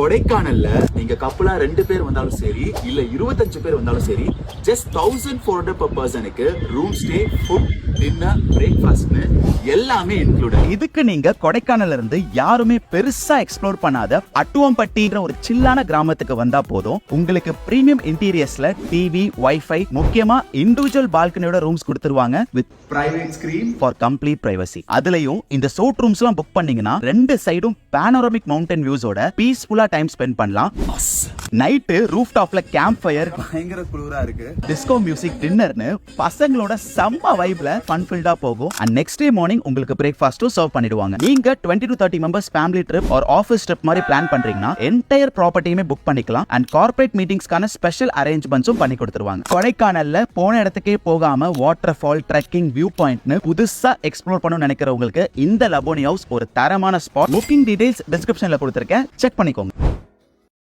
கொடைக்கானல்ல நீங்க கப்பலா ரெண்டு பேர் வந்தாலும் சரி இல்ல இருபத்தஞ்சு பேர் வந்தாலும் சரி just thousand four hundred per பர்சனுக்கு ரூம் ஸ்டே ஃபுட் டின்னர் பிரேக்ஃபாஸ்ட்னு எல்லாமே இன்க்ளூடட் இதுக்கு நீங்க கொடைக்கானல்ல இருந்து யாருமே பெருசா எக்ஸ்ப்ளோர் பண்ணாத அட்டுவம்பட்டின்ற ஒரு சில்லான கிராமத்துக்கு வந்தா போதும். உங்களுக்கு பிரீமியம் இன்டீரியர்ஸ்ல டிவி வைஃபை முக்கியமா இண்டிவிஜுவல் பால்கனியோட ரூம்ஸ் கொடுத்துருவாங்க with private screen for complete privacy அதுலயும் இந்த சோட் ரூம்ஸ் எல்லாம் புக் பண்ணீங்கன்னா ரெண்டு சைடும் பேனோரமிக் மவுண்டன் வியூஸோட பீஸ்ஃபுல்லா டைம் ஸ்பெண்ட் பண்ணலாம். நைட்டு ரூஃப் டாப்ல கேம்ப் ஃபயர் பயங்கர குளிரா இருக்கு. டிஸ்கோ மியூசிக் டின்னர்னு பசங்களோட செம்ம வைப்ல ஃபன் ஃபில்டா போகும். அண்ட் நெக்ஸ்ட் டே மார்னிங் உங்களுக்கு பிரேக்ஃபாஸ்ட்டும் சர்வ் பண்ணிடுவாங்க. நீங்க twenty to thirty members family trip ஒரு ஆஃபீஸ் ட்ரிப் மாதிரி பிளான் பண்றீங்கன்னா என்டையர் ப்ராப்பர்ட்டியுமே புக் பண்ணிக்கலாம் அண்ட் கார்ப்பரேட் மீட்டிங்ஸ்க்கான ஸ்பெஷல் அரேஞ்ச்மெண்ட்ஸும் பண்ணி கொடுத்துருவாங்க. கொடைக்கானல்ல போன இடத்துக்கே போகாம வாட்டர் ஃபால் ட்ரெக்கிங் வியூ பாயிண்ட்னு புதுசா எக்ஸ்ப்ளோர் பண்ணணும்னு நினைக்கிறவங்களுக்கு இந்த லபோனி ஹவுஸ் ஒரு தரமான ஸ்பாட் புக்கிங் டீடைல்ஸ் டிஸ்கிரிப்ஷன்ல கொடுத்துருக்கேன். செக் பண்ணிக்கோங்க.